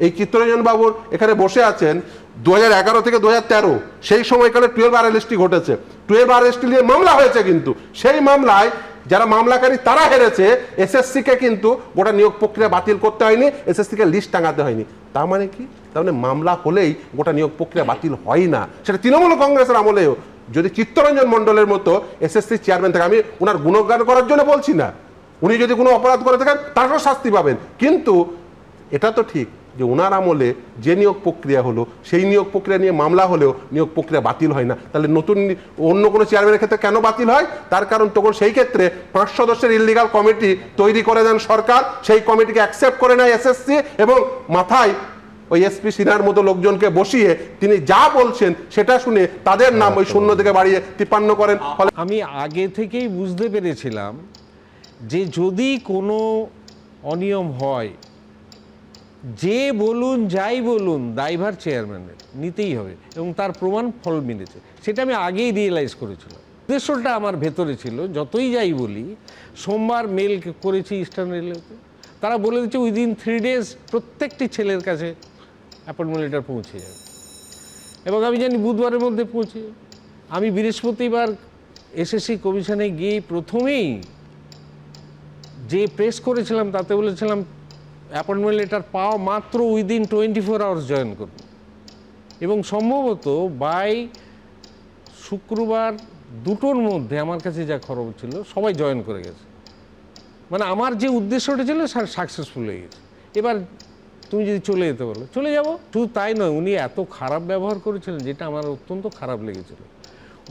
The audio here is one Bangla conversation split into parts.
এই চিত্তরঞ্জন বাবুর এখানে বসে আছেন দু এগারো থেকে দু তেরো। সেই সময়কালে টুয়েলভ আর ঘটেছে। টুয়েলভ আর নিয়ে মামলা হয়েছে কিন্তু। সেই মামলায় যারা মামলাকারী তারা হেরেছে এসএসসি কে কিন্তু গোটা নিয়োগ প্রক্রিয়া বাতিল করতে হয়নি এসএসসি কে লিস্ট টাঙাতে হয়নি। তার মানে কি? তার মানে মামলা হলেই গোটা নিয়োগ প্রক্রিয়া বাতিল হয় না। সেটা তৃণমূল কংগ্রেসের আমলেও। যদি চিত্তরঞ্জন মণ্ডলের মতো এসএসসি চেয়ারম্যান থাকে আমি ওনার গুণগান করার জন্য বলছি না। উনি যদি কোনো অপরাধ করে থাকেন, তারও শাস্তি পাবেন। কিন্তু এটা তো ঠিক। যে ওনার আমলে যে নিয়োগ প্রক্রিয়া হলো, সেই নিয়োগ প্রক্রিয়া নিয়ে মামলা হলেও নিয়োগ প্রক্রিয়া বাতিল হয় না। তাহলে নতুন অন্য কোনো চেয়ারম্যানের ক্ষেত্রে কেন বাতিল হয়? তার কারণ তখন সেই ক্ষেত্রে পাঁচ সদস্যের ইলিগাল কমিটি তৈরি করে দেন সরকার, সেই কমিটিকে অ্যাকসেপ্ট করে নেয় এসএসসি এবং মাথায় ওই এসপি সিনহার মতো লোকজনকে বসিয়ে তিনি যা বলছেন সেটা শুনে তাদের নাম ওই শূন্য থেকে বাড়িয়ে তিপ্পান্ন করেন। ফলে আমি আগে থেকেই বুঝতে পেরেছিলাম যে যদি কোনো অনিয়ম হয় যে বলুন, যাই বলুন দায়ভার চেয়ারম্যানের, নিতেই হবে এবং তার প্রমাণ ফল মিলেছে। সেটা আমি আগেই রিয়েলাইজ করেছিলাম। উদ্দেশ্যটা আমার ভেতরে ছিল, যতই যাই বলি, সোমবার মেল করেছি ইস্টার্ন রেলওয়েতে তারা বলে দিচ্ছে উইদিন থ্রি ডেজ প্রত্যেকটি ছেলের কাছে অ্যাপয়েন্টমেন্ট লেটার পৌঁছে যাবে। এবং আমি জানি বুধবারের মধ্যে পৌঁছে আমি বৃহস্পতিবার এসএসসি কমিশনে গিয়ে প্রথমেই যে প্রেস করেছিলাম, তাতে বলেছিলাম অ্যাপয়েন্টমেন্ট লেটার পাওয়া মাত্র within twenty four hours join করবে এবং সম্ভবত বাই শুক্রবার দুটোর মধ্যে, আমার কাছে যা খবর ছিল, সবাই জয়েন করে গেছে। মানে আমার যে উদ্দেশ্যটা ছিল সাকসেসফুল হয়ে গেছে। এবার তুমি যদি চলে যেতে বলো, চলে যাব? শুধু তাই নয়, উনি এত খারাপ ব্যবহার করেছিলেন, যেটা আমার অত্যন্ত খারাপ লেগেছিল।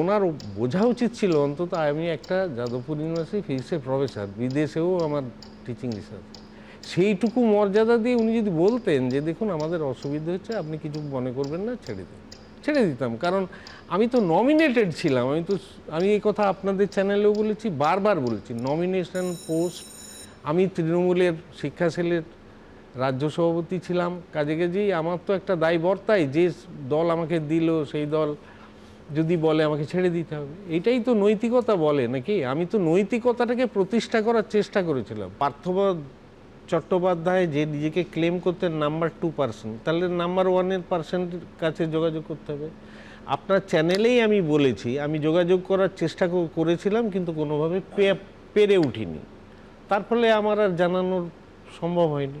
ওনার বোঝা উচিত ছিল অন্তত আমি একটা যাদবপুর ইউনিভার্সিটি ফিজিক্সের প্রফেসর, বিদেশেও আমার টিচিং রিসার্চ সেইটুকু মর্যাদা দিয়ে উনি যদি বলতেন যে, দেখুন, আমাদের অসুবিধা হচ্ছে, আপনি কিছু মনে করবেন না, ছেড়ে দিন। ছেড়ে দিতাম। কারণ আমি তো নমিনেটেড ছিলাম। আমি তো আমি এই কথা আপনাদের চ্যানেলেও বলেছি, বারবার বলেছি নমিনেশন পোস্ট আমি তৃণমূলের শিক্ষা সেলের রাজ্য সভাপতি ছিলাম। কাজে কাজেই আমার তো একটা দায় বর্তাই যে দল আমাকে দিল, সেই দল যদি বলে, আমাকে ছেড়ে দিতে হবে। এটাই তো নৈতিকতা বলে নাকি? আমি তো নৈতিকতাটাকে প্রতিষ্ঠা করার চেষ্টা করেছিলাম। পার্থবাদ চট্টোপাধ্যায় যে নিজেকে ক্লেম করতেন নাম্বার টু পার্সেন্ট তাহলে নাম্বার ওয়ানের পার্সেন্টের কাছে যোগাযোগ করতে হবে। আপনার চ্যানেলেই আমি বলেছি, আমি যোগাযোগ করার চেষ্টা করেছিলাম, কিন্তু কোনোভাবে পেরে উঠিনি। তার ফলে আমার আর জানানোর সম্ভব হয়নি।